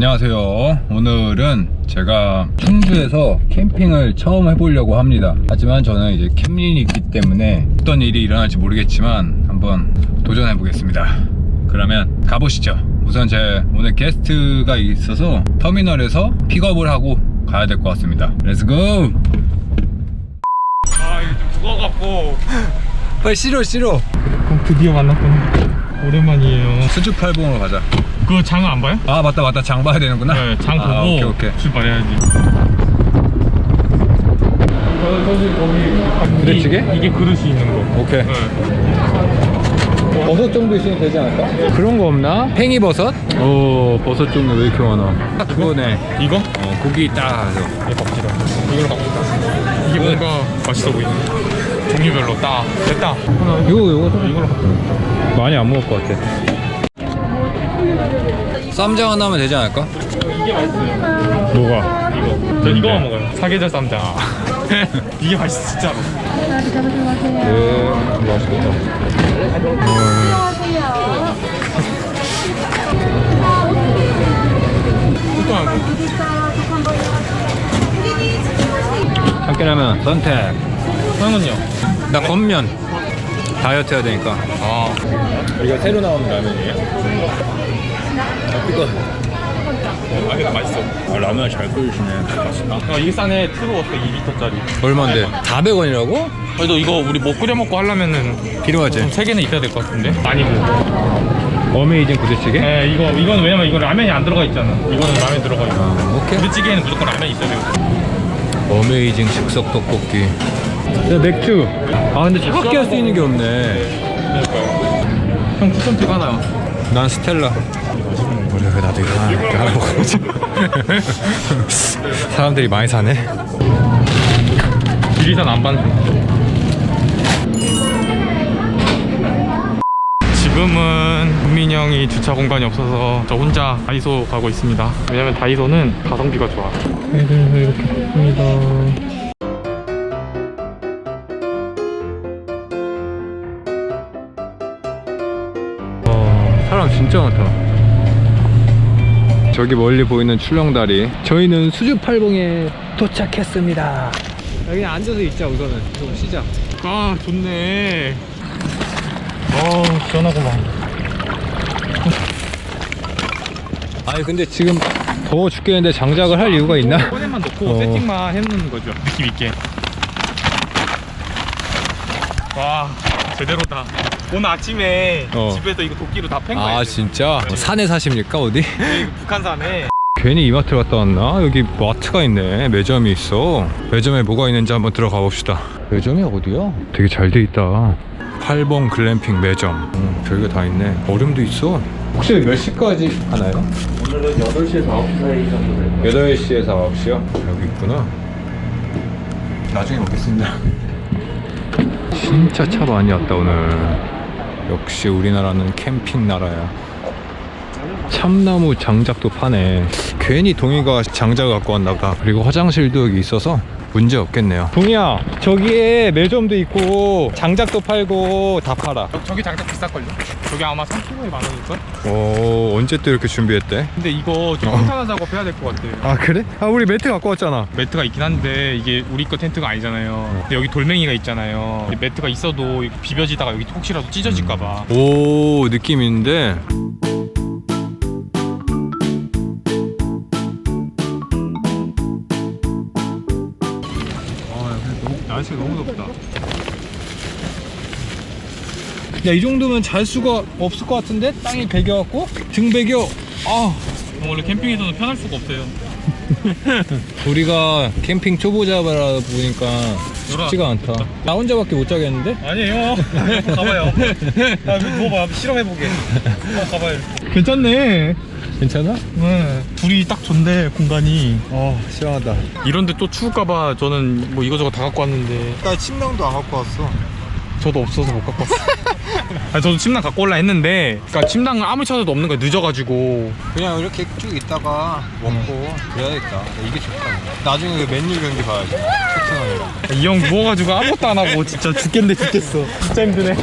안녕하세요. 오늘은 제가 충주에서 캠핑을 처음 해보려고 합니다. 하지만 저는 이제 캠린이 있기 때문에 어떤 일이 일어날지 모르겠지만 한번 도전해 보겠습니다. 그러면 가보시죠. 우선 제 오늘 게스트가 있어서 터미널에서 픽업을 하고 가야 될 것 같습니다. 렛츠고! 아 이거 좀 무거워갖고 빨리 실어 실어! 어, 드디어 만났구나 오랜만이에요 수줍팔봉으로 가자. 그거 장안 봐요? 아 맞다 맞다 장 봐야 되는구나. 네 장 보고 아, 오케이 오케이. 출발해야지 저기 거기 부대찌개? 이게, 이게 그릇이 있는 거 오케이. 네. 버섯 정도 있으면 되지 않을까? 그런 거 없나? 팽이버섯? 오 버섯 종류 왜 이렇게 많아 그거네 이거? 어, 고기 딱 해서 예 갑시다 이걸로 갑시다 이게 뭔가 맛있어 보이네 종류별로 딱 됐다 하나 이거 이거 이걸로 갑시다 많이 안 먹을 것 같아 쌈장 하나 하면 되지 않을까? 이게 맛있어요 뭐가? 이거 저 이거만 먹어요 사계절 쌈장 이게 맛있어 진짜로 네 맛있겠다 뚜껑하고 참깨라면 선택 형은요? 나 건면 다이어트 해야 되니까 아 이거 새로 나온 라면이에요? 이거 아, 근데 맛있어. 아, 라면 잘 끓이시네 어, 이게 싸네. 트루어스 2리터짜리. 얼만데? 400원이라고? 그래도 이거 우리 뭐 끓여 먹고 하려면은 필요하지 좀 3개는 있어야 될 것 같은데? 아니고. 어메이징 부대찌개? 네, 이거, 이거는 왜냐면 이거 라면이 안 들어가 있잖아. 이거는 라면 들어가 있어. 아, 오케이 부대찌개에는 무조건 라면이 있어야 되고. 어메이징 즉석 떡볶이. 야, 맥주. 아, 근데 차갑게 할 수 있는 게 없네. 그러니까요. 형 추천팁 하나요. 난 스텔라. 우리 왜 나도 이거 하나 이렇게 하려고 그러지? 사람들이 많이 사네. 지리산 안 반수. 지금은 국민 형이 주차 공간이 없어서 저 혼자 다이소 가고 있습니다. 왜냐면 다이소는 가성비가 좋아. 애들 이렇게 습니다 어, 사람 진짜 많다. 저기 멀리 보이는 출렁다리. 저희는 수주팔봉에 도착했습니다. 여기 앉아서 있자 우선은. 좀 쉬자. 아 좋네. 어 시원하구만. 아니 근데 지금 더워 죽겠는데 장작을 할 이유가 있나? 꺼내만 넣고 어. 세팅만 해놓는 거죠. 느낌 있게. 와 제대로다. 오늘 아침에 어. 집에서 이거 도끼로 다 팬 거예요. 아 진짜? 산에 사십니까 어디? 여기 북한산에. 괜히 이마트 갔다 왔나? 여기 마트가 있네 매점이 있어 매점에 뭐가 있는지 한번 들어가 봅시다 매점이 어디야? 되게 잘 돼 있다 팔봉 글램핑 매점 음, 별게 다 있네 얼음도 있어 혹시 몇 시까지 하나요? 오늘은 8시에서 9시 사이 정도 돼요. 8시에서 9시요? 여기 있구나 나중에 먹겠습니다 진짜 차 많이 왔다 오늘. 역시 우리나라는 캠핑 나라야 참나무 장작도 파네 괜히 동이가 장작 갖고 왔나 보다 그리고 화장실도 여기 있어서 문제 없겠네요 동이야 저기에 매점도 있고 장작도 팔고 다 팔아 저기 장작 비쌀걸요? 저기 아마 3kg에 만 원일걸? 오 언제 또 이렇게 준비했대? 근데 이거 좀 어. 평탄화 작업 해야 될 것 같아요. 아 그래? 아 우리 매트 갖고 왔잖아 매트가 있긴 한데 이게 우리 거 텐트가 아니잖아요. 근데 여기 돌멩이가 있잖아요. 이 매트가 있어도 비벼지다가 여기 혹시라도 찢어질까봐. 오 느낌 있는데 너무, 덥다 야 이 정도면 잘 수가 없을 것 같은데 땅이 베겨갖고 등 베겨 아 원래 캠핑에서는 편할 수가 없어요. 우리가 캠핑 초보자라 보니까 쉽지가 않다 나 혼자밖에 못 자겠는데? 아니에요. 가봐요. 아, 누워봐. 실험해보게. 가봐요. 괜찮네. 괜찮아? 네. 둘이 딱 좋네, 공간이. 어 시원하다 이런데 또 추울까봐 저는 뭐 이거저거 다 갖고 왔는데. 나 침낭도 안 갖고 왔어 저도 없어서 못 갖고 왔어요. 아, 저도 침낭 갖고 올라 했는데, 그러니까 침낭을 아무리 찾아도 없는 거야, 늦어가지고. 그냥 이렇게 쭉 있다가 먹고 그래야겠다. 이게 좋다. 나중에 그 맨유 경기 봐야지. 토트넘이랑. 이 형 누워가지고 아무것도 안 하고 진짜 죽겠네, 죽겠어. 진짜 힘드네.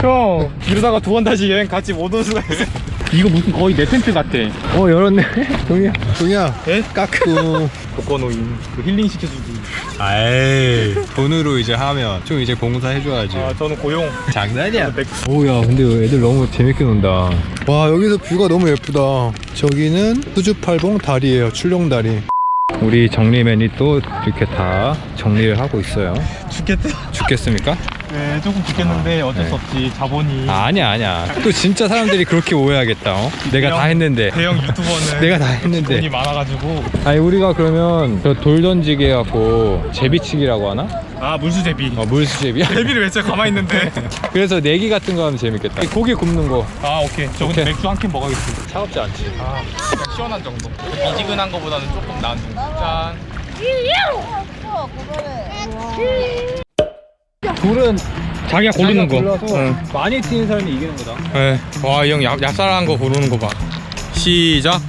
형, 이러다가 두 번 다시 여행 같이 못온 수가 있어. 이거 무슨 거의 내 텐트 같아. 어 열었네 동이야 동이야 에? 까꾸 독거노인. 그 힐링 시켜주기. 아이 돈으로 이제 하면 좀 이제 공사해줘야지 아 저는 고용. 장난이야 백- 오야 근데 애들 너무 재밌게 논다 와 여기서 뷰가 너무 예쁘다 저기는 수주팔봉 다리예요 출렁다리 우리 정리맨이 또 이렇게 다 정리를 하고 있어요 죽겠다. 죽겠습니까? 네 조금 죽겠는데 어쩔 네. 수 없지. 자본이. 아, 아니야 아니야. 또 진짜 사람들이 그렇게 오해하겠다 어? 내가 다 했는데. 대형 유튜버는 내가 다 돈이 했는데. 많아가지고. 아니 우리가 그러면 저 돌 던지기 해갖고 제비치기라고 하나? 아 물수제비. 어 물수제비야? 제비를 왜 진짜 가만히 있는데? 그래서 내기 같은 거 하면 재밌겠다. 고기 굽는 거. 아 오케이. 저 근데 오케이. 맥주 한 캔 먹어야겠어. 차갑지 않지? 아 그냥 시원한 정도. 미지근한 거보다는 조금 나은 정도. 짠 둘은 자기가 고르는 거. 골라서 응. 많이 튀는 사람이 이기는 거다. 네. 와이 형 얍삽한 거 고르는 거 봐. 시작.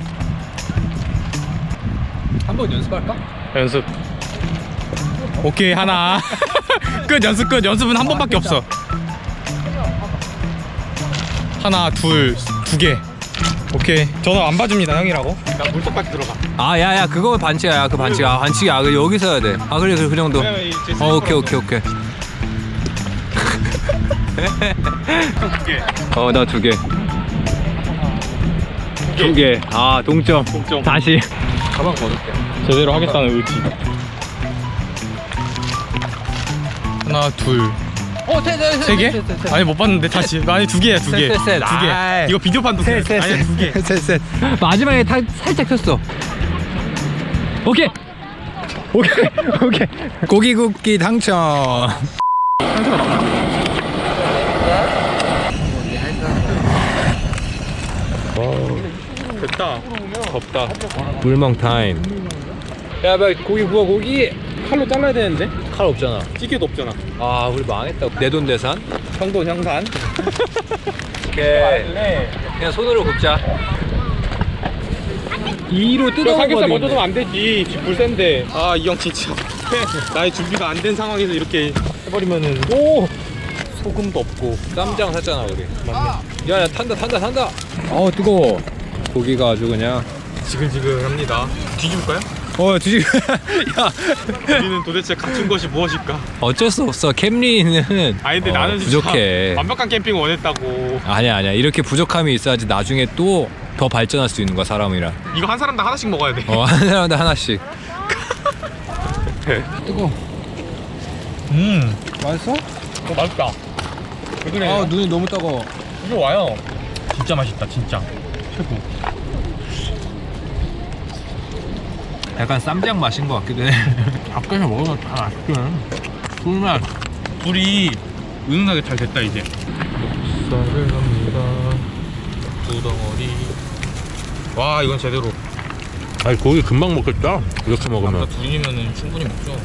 한번 연습할까? 연습. 오케이 하나. 끝 연습 끝. 연습은 한 번밖에 없어. 하나 둘 두 개. 오케이. 저는 안 봐줍니다 형이라고. 나 물속까지 들어가. 아 야 야 그거 반칙이야. 그 반칙 아 반칙이 아그 여기서 해야 돼 아 그래 그래 그 정도. 어 오케이 오케이 오케이 어 나 두 개 두 개. 아 동점. 동점. 다시. 가방 걸을게 제대로 하겠다는 의지 하나 둘 어, 세, 세, 세 개? 아니 못 봤는데 다시 아니 두 개야 두 개. 셋, 셋, 셋. 두 개. 아이. 이거 비디오 판도 세. 아니 두 개. 셋, 셋. 마지막에 타, 살짝 켰어. 오케이. 오케이. 오케이. 고기 굽기 당첨. 됐다. 덥다. 물멍 타임. 야, 빨리 고기 구워 고기. 칼로 잘라야 되는데 칼 없잖아. 찌개도 없잖아. 아, 우리 망했다. 내 돈 내산. 형돈 형산. 오케이. 네. 그냥 손으로 굽자. 이로 너 뜯어 삼겹살 먼저 먹어야 넣으면 안 되지. 지금 불 센데. 아 이 형 진짜. 나의 준비가 안 된 상황에서 이렇게 해버리면은 오! 소금도 없고. 쌈장 샀잖아 우리. 맞네. 야, 야 탄다 탄다 탄다. 어 뜨거워. 고기가 아주 그냥. 지글지글합니다. 뒤집을까요? 어 뒤지. 야. 우리는 도대체 갖춘 것이 무엇일까? 어쩔 수 없어. 캠리는. 아니 근데 어, 나는 진짜 부족해. 완벽한 캠핑 원했다고. 아니야 아니야. 이렇게 부족함이 있어야지 나중에 또 더 발전할 수 있는 거야 사람이라. 이거 한 사람당 하나씩 먹어야 돼. 어 한 사람당 하나씩. 뜨거. 음. 맛있어? 어 맛있다. 왜 그래? 아 눈이 너무 따가워. 이거 와요. 진짜 맛있다 진짜. 최고. 약간 쌈장 맛인 것 같기도 해. 밖에서 먹으면 다 맛있긴 꿀맛. 불이 은은하게 잘 됐다 이제. 쌀을 갑니다. 두덩어리. 와 이건 제대로. 아니 고기 금방 먹겠다 이렇게 먹으면 아까 둘이면은 충분히 먹죠.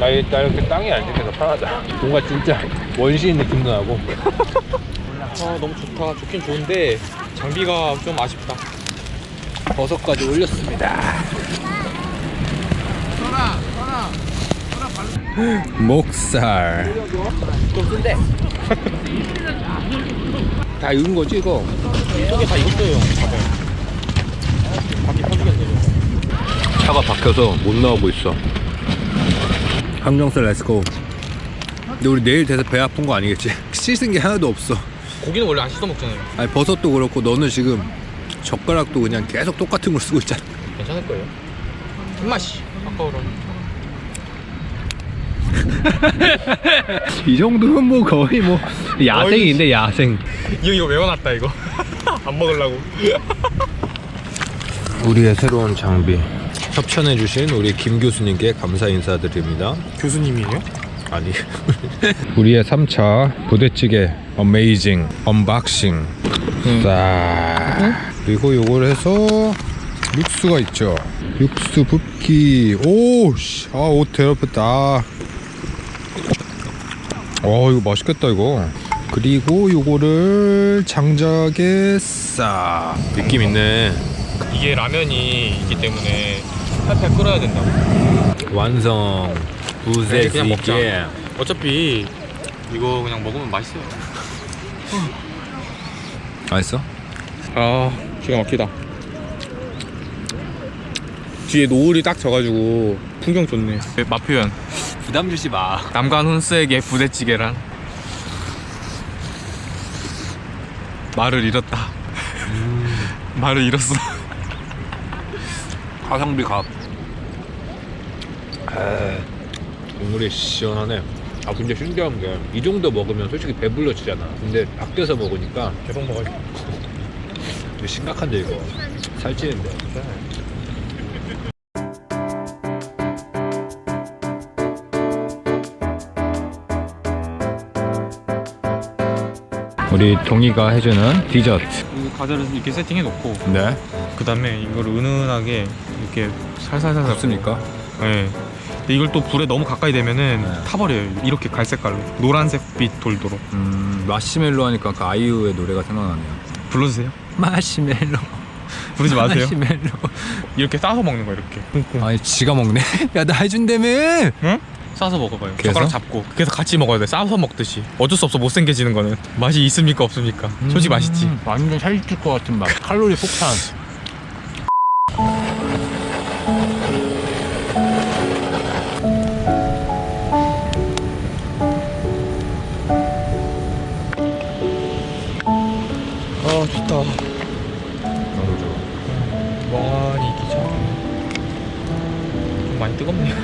나, 이- 나 이렇게 땅이 안 찍혀서 편하다. 뭔가 진짜 원시인 느낌도 나고. 아 너무 좋다. 좋긴 좋은데 장비가 좀 아쉽다. 버섯까지 올렸습니다. 목살. 좀 쓴데. 다 익은 거지 이거? 속에 다 익었어요. 다들. 바퀴 터지겠네요. 차가 박혀서 못 나오고 있어. 항정살 렛츠고. 근데 우리 내일 돼서 배 아픈 거 아니겠지? 씻은 게 하나도 없어. 고기는 원래 안 씻어 먹잖아요. 아니 버섯도 그렇고 너는 지금 젓가락도 그냥 계속 똑같은 걸 쓰고 있잖아. 괜찮을 거예요. 입맛이 아까워라. 이 정도면 뭐 거의 뭐 야생인데 야생. 이거 이거 외워놨다 이거. 안 먹으려고. 우리의 새로운 장비 협찬해주신 우리 김 교수님께 감사 인사드립니다. 교수님이에요? 아니. 우리의 3차 부대찌개 어메이징 언박싱 자 그리고 요걸 해서 육수가 있죠. 육수 붓기. 오씨 아옷 더럽혔다. 어 이거 맛있겠다 이거. 그리고 요거를 장작에 싹 느낌 있네. 이게 라면이 있기 때문에 팔팔 끓어야 된다고. 완성 네, 그냥 먹자. 부대찌개 어차피 이거 그냥 먹으면 맛있어요. 맛있어? 아 기가 막히다 뒤에 노을이 딱 져가지고 풍경 좋네 맛 표현 부담 주지 마. 남간 혼스에게 부대찌개란 말을 잃었다 말을 잃었어 가성비 갑. 국물이 시원하네. 아 근데 신기한 게 이 정도 먹으면 솔직히 배불러지잖아. 근데 밖에서 먹으니까 계속 먹어야 이거 심각한데 이거 살찌는데. 우리 동이가 해주는 디저트. 그 과자를 이렇게 세팅해 놓고 네. 그 다음에 이걸 은은하게 이렇게 살살살살 좋습니까? 네. 근데 이걸 또 불에 너무 가까이 대면은 네. 타버려요 이렇게 갈색깔로 노란색빛 돌도록 음, 마시멜로 하니까 그 아이유의 노래가 생각나네요. 불러주세요 마시멜로. 부르지 마세요 마시멜로. 이렇게 싸서 먹는 거야 이렇게 아니, 지가 먹네. 야, 나 해준다며. 응? 싸서 먹어봐요 그래서? 젓가락 잡고 그래서 같이 먹어야 돼 싸서 먹듯이 어쩔 수 없어 못생겨지는 거는 맛이 있습니까 없습니까 솔직히 맛있지 음, 완전 살찔 것 같은 맛. 칼로리 폭탄. 많이 뜨겁네요.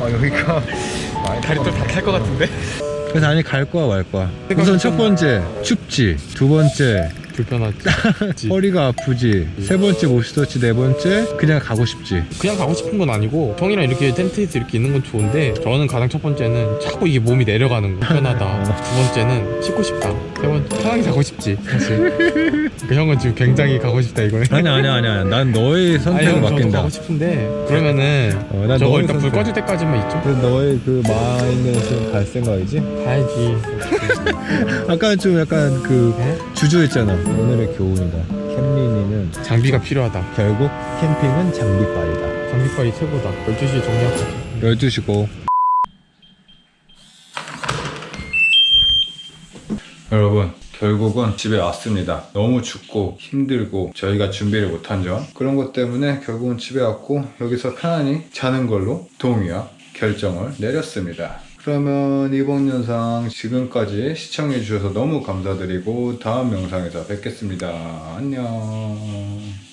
아, 여기가. 다리 또 다 탈 것 같은데? 그래서 아니 갈 거야 말 거야? 우선 첫 번째 춥지. 두 번째 불편하지. 허리가 아프지. 세 번째 못 시도치 네 번째 그냥 가고 싶지. 그냥 가고 싶은 건 아니고 형이랑 이렇게 텐트에서 이렇게 있는 건 좋은데 저는 가장 첫 번째는 자꾸 이게 몸이 내려가는 거. 편하다. 두 번째는 씻고 싶다. 세 번째 편하게 자고 싶지 사실. 그 형은 지금 굉장히 가고 싶다 이거는. 아니야 아니야 아니야. 난 너의 아니, 선택을 형, 저도 맡긴다. 가고 싶은데 그러면은 어, 난 저거 너의 일단 불 선택. 꺼질 때까지만 있죠. 그 너의 그 마인드는 지금 갈 생각이지? 가야지. 아까 좀 약간 그 네? 주저했잖아 오늘의 교훈이다. 캠린이는 장비가 필요하다. 결국 캠핑은 장비빨이다. 장비빨이 최고다. 12시에 정리하고. 12시고. 여러분 결국은 집에 왔습니다. 너무 춥고 힘들고 저희가 준비를 못한 점. 그런 것 때문에 결국은 집에 왔고 여기서 편안히 자는 걸로 동의와 결정을 내렸습니다 그러면 이번 영상 지금까지 시청해 주셔서 너무 감사드리고 다음 영상에서 뵙겠습니다. 안녕